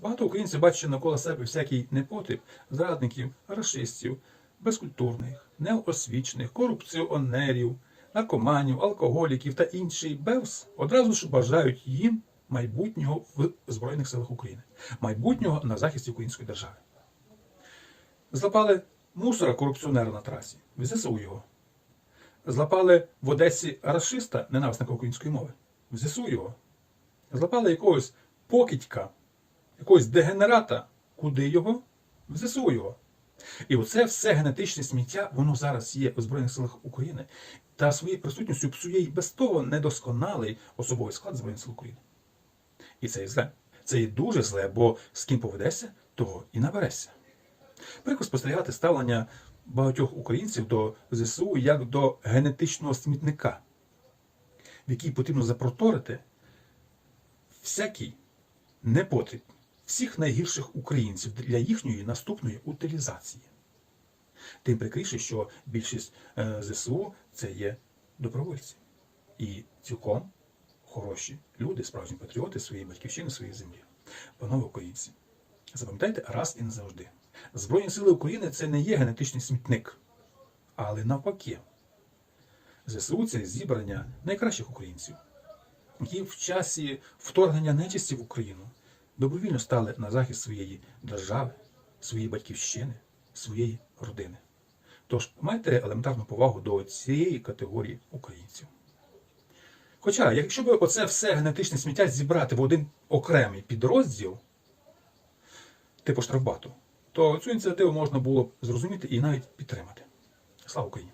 Багато українців бачать навколо себе всякий непотріб зрадників, расистів, безкультурних, неосвічених, корупціонерів, наркоманів, алкоголіків та інший бевс одразу ж бажають їм майбутнього в Збройних силах України, майбутнього на захисті української держави. Злапали мусора корупціонера на трасі, в ЗСУ його. Злапали в Одесі расиста, ненависника української мови, в ЗСУ його. Злапали якогось покидька, якогось дегенерата, куди його? В ЗСУ його. І оце все генетичне сміття, воно зараз є у Збройних силах України та своєю присутністю псує і без того недосконалий особовий склад Збройних сил України. І це є зле. Це є дуже зле, бо з ким поведешся, того і наберешся. Прикро спостерігати ставлення багатьох українців до ЗСУ як до генетичного смітника, в який потрібно запроторити всякий непотріб всіх найгірших українців для їхньої наступної утилізації. Тим прикріше, що більшість е, ЗСУ це є добровольці і цілком хороші люди, справжні патріоти своєї батьківщини, своєї землі. Панове українці, запам'ятайте раз і назавжди. Збройні сили України це не є генетичний смітник, але навпаки. ЗСУ це зібрання найкращих українців, які в часі вторгнення нечисті в Україну добровільно стали на захист своєї держави, своєї батьківщини, своєї родини. Тож майте елементарну повагу до цієї категорії українців. Хоча, якщо б оце все генетичне сміття зібрати в один окремий підрозділ, типу штрафбату, то цю ініціативу можна було б зрозуміти і навіть підтримати. Слава Україні!